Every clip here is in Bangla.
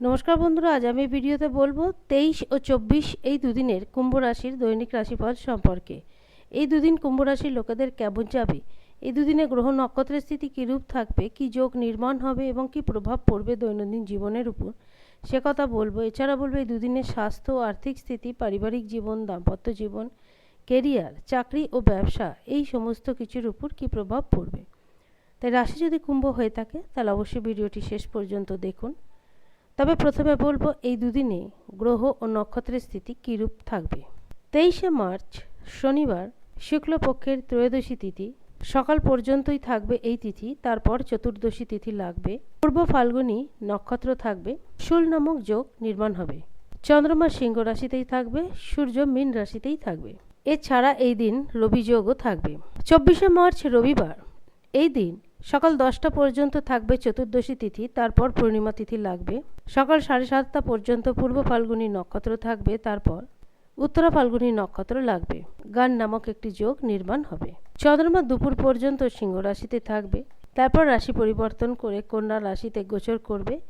নমস্কার বন্ধুরা, আজ আমি ভিডিওতে বলব তেইশ ও চব্বিশ এই দুদিনের কুম্ভ রাশির দৈনিক রাশিফল সম্পর্কে। এই দুদিন কুম্ভ রাশির লোকেদের কেমন যাবে? এই দুদিনে গ্রহ নক্ষত্রের স্থিতি কীরূপ থাকবে? কি যোগ নির্মাণ হবে এবং কি প্রভাব পড়বে দৈনন্দিন জীবনের উপর? সে কথা বলব। এছাড়া বলব এই দুদিনের স্বাস্থ্য, আর্থিক স্থিতি, পারিবারিক জীবন, দাম্পত্য জীবন, কেরিয়ার, চাকরি ও ব্যবসা, এই সমস্ত কিছুর উপর কি প্রভাব পড়বে? তাই রাশি যদি কুম্ভ হয়ে থাকে, তাহলে অবশ্যই ভিডিওটি শেষ পর্যন্ত দেখুন। তবে প্রথমে বলব, এই দুদিনে গ্রহ ও নক্ষত্রের স্থিতি কীরূপ থাকবে? তেইশে মার্চ, শনিবার, শুক্লপক্ষের ত্রয়োদশী তিথি। সকাল পর্যন্তই থাকবে এই তিথি, তারপর চতুর্দশী তিথি লাগবে। পূর্ব ফাল্গুনী নক্ষত্র থাকবে। শুল নামক যোগ নির্মাণ হবে। চন্দ্রমা সিংহ রাশিতেই থাকবে, সূর্য মীন রাশিতেই থাকবে। এছাড়া এই দিন রবি যোগও থাকবে। চব্বিশে মার্চ রবিবার, এই দিন সকাল দশটা পর্যন্ত থাকবে চতুর্দশী তিথি, তারপর পূর্ণিমা তিথি লাগবে। সকাল সাড়ে সাতটা পর্যন্ত পূর্ব ফাল্গুনী নক্ষত্র থাকবে, তারপর উত্তরা ফাল্গুনী নক্ষত্র লাগবে। গান নামক একটি যোগ নির্মাণ হবে। চন্দ্রমা দুপুর পর্যন্ত সিংহ রাশিতে থাকবে, তারপর রাশি পরিবর্তন করে কন্যা রাশিতে গোচর করবে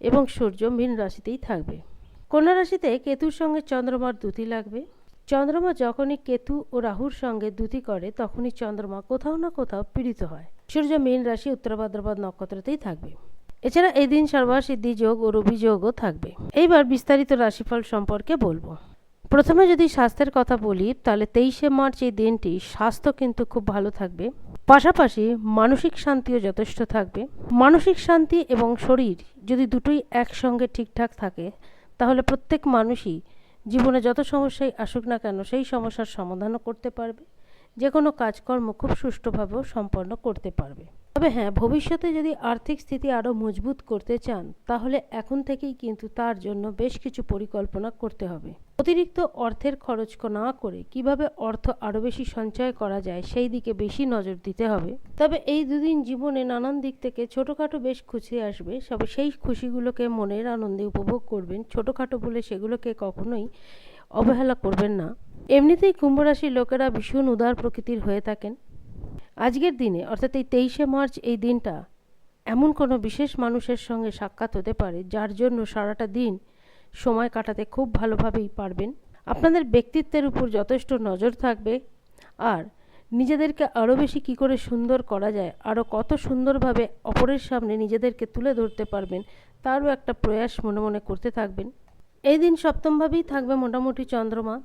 এবং সূর্য মীন রাশিতেই থাকবে। কন্যা রাশিতে কেতুর সঙ্গে চন্দ্রমার দুতি লাগবে। চন্দ্রমা যখনই কেতু ও রাহুর সঙ্গে দুতি করে, তখনই চন্দ্রমা কোথাও না কোথাও পীড়িত হয়। সূর্য, মীন, রাশি, উত্তর, ভাদ্রপদ নক্ষত্রতেই থাকবে। এছাড়া এই দিন সর্বাসিদ্ধি যোগ ও রবি যোগও থাকবে। এইবার বিস্তারিত রাশিফল সম্পর্কে বলব। প্রথমে যদি স্বাস্থ্যের কথা বলি, তাহলে তেইশে মার্চ এই দিনটি স্বাস্থ্য কিন্তু খুব ভালো থাকবে। পাশাপাশি মানসিক শান্তিও যথেষ্ট থাকবে। মানসিক শান্তি এবং শরীর যদি দুটোই একসঙ্গে ঠিকঠাক থাকে, তাহলে প্রত্যেক মানুষই জীবনে যত সমস্যাই আসুক না কেন, সেই সমস্যার সমাধানও করতে পারবে। যে কোনো কাজকর্ম খুব সুষ্ঠুভাবেও সম্পন্ন করতে পারবে। তবে হ্যাঁ ভবিষ্যতে যদি আর্থিক স্থিতি আরও মজবুত করতে চান, তাহলে এখন থেকেই কিন্তু তার জন্য বেশ কিছু পরিকল্পনা করতে হবে। অতিরিক্ত অর্থের খরচ না করে কীভাবে অর্থ আরও বেশি সঞ্চয় করা যায় সেই দিকে বেশি নজর দিতে হবে। তবে এই দুদিন জীবনে নানান দিক থেকে ছোটোখাটো বেশ খুশি আসবে তবে সেই খুশিগুলোকে মনের আনন্দে উপভোগ করবেন। ছোটোখাটো বলে সেগুলোকে কখনোই অবহেলা করবেন না। এমনিতেই কুম্ভ রাশির লোকেরা ভীষণ উদার প্রকৃতির হয়ে থাকেন। আজকের দিনে, অর্থাৎ এই তেইশে মার্চ, এই দিনটা এমন কোনো বিশেষ মানুষের সঙ্গে সাক্ষাৎ হতে পারে, যার জন্য সারাটা দিন সময় কাটাতে খুব ভালোভাবেই পারবেন। আপনাদের ব্যক্তিত্বের উপর যথেষ্ট নজর থাকবে। আর নিজেদেরকে আরও বেশি কী করে সুন্দর করা যায়, আরও কত সুন্দরভাবে অপরের সামনে নিজেদেরকে তুলে ধরতে পারবেন, তারও একটা প্রয়াস মনে মনে করতে থাকবেন। এই দিন সপ্তমভাবেই থাকবে মোটামুটি চন্দ্রমা।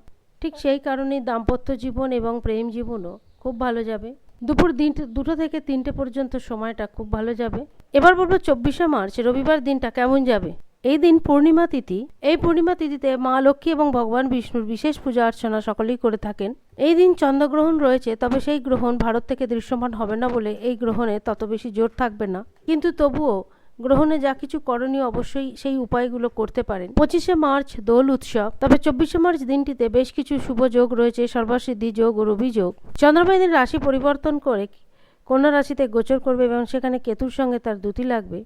ঠিক সেই কারণেই দাম্পত্য জীবন এবং প্রেম জীবনও খুব ভালো যাবে। দুপুর দিন দুটো থেকে তিনটে পর্যন্ত সময়টা খুব ভালো যাবে। এবার বলব চব্বিশে মার্চ, রবিবার দিনটা কেমন যাবে? এই দিন পূর্ণিমা তিথি। এই পূর্ণিমা তিথিতে মা লক্ষ্মী এবং ভগবান বিষ্ণুর বিশেষ পূজা অর্চনা সকলেই করে থাকেন। এই দিন চন্দ্রগ্রহণ রয়েছে, তবে সেই গ্রহণ ভারত থেকে দৃশ্যমান হবে না বলে এই গ্রহণে তত বেশি জোর থাকবে না। কিন্তু তবুও গ্রহণে যা কিছু করণীয় অবশ্যই সেই উপায়গুলো করতে পারেন। পঁচিশে মার্চ দোল উৎসব। তবে চব্বিশে মার্চ দিনটিতে বেশ কিছু শুভ যোগ রয়েছে, সর্বসিদ্ধি যোগ ও রবি যোগ। চন্দ্রবাহিনীর রাশি পরিবর্তন করে কন্যা রাশিতে গোচর করবে এবং সেখানে কেতুর সঙ্গে তার দুটি লাগবে।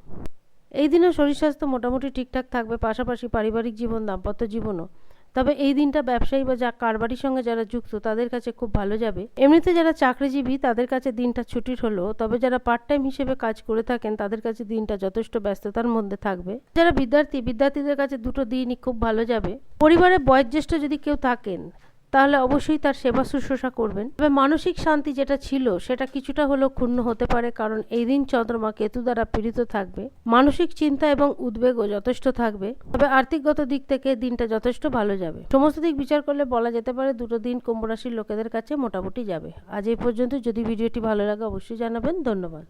এই দিনও শরীর স্বাস্থ্য মোটামুটি ঠিকঠাক থাকবে, পাশাপাশি পারিবারিক জীবন, দাম্পত্য জীবনও। তবে এই দিনটা ব্যবসায়ী বা যা কারবারির সঙ্গে যারা যুক্ত, তাদের কাছে খুব ভালো যাবে। এমনিতে যারা চাকরিজীবী, তাদের কাছে দিনটা ছুটির হলো, তবে যারা পার্ট টাইম হিসেবে কাজ করে থাকেন, তাদের কাছে দিনটা যথেষ্ট ব্যস্ততার মধ্যে থাকবে। যারা বিদ্যার্থী, বিদ্যার্থীদের কাছে দুটো দিনই খুব ভালো যাবে। পরিবারে বয়োজ্যেষ্ঠ যদি কেউ থাকেন তাহলে অবশ্যই তার সেবা শুশ্রূষা করবেন। তবে মানসিক শান্তি যেটা ছিল, সেটা কিছুটা হলেও ক্ষুণ্ণ হতে পারে, কারণ এই দিন চন্দ্রমা কেতু দ্বারা পীড়িত থাকবে। মানসিক চিন্তা এবং উদ্বেগও যথেষ্ট থাকবে। তবে আর্থিকগত দিক থেকে দিনটা যথেষ্ট ভালো যাবে। সমস্ত দিক বিচার করলে বলা যেতে পারে দুটো দিন কুম্ভ রাশির লোকেদের কাছে মোটামুটি যাবে। আজ এই পর্যন্ত। যদি ভিডিওটি ভালো লাগে, অবশ্যই জানাবেন। ধন্যবাদ।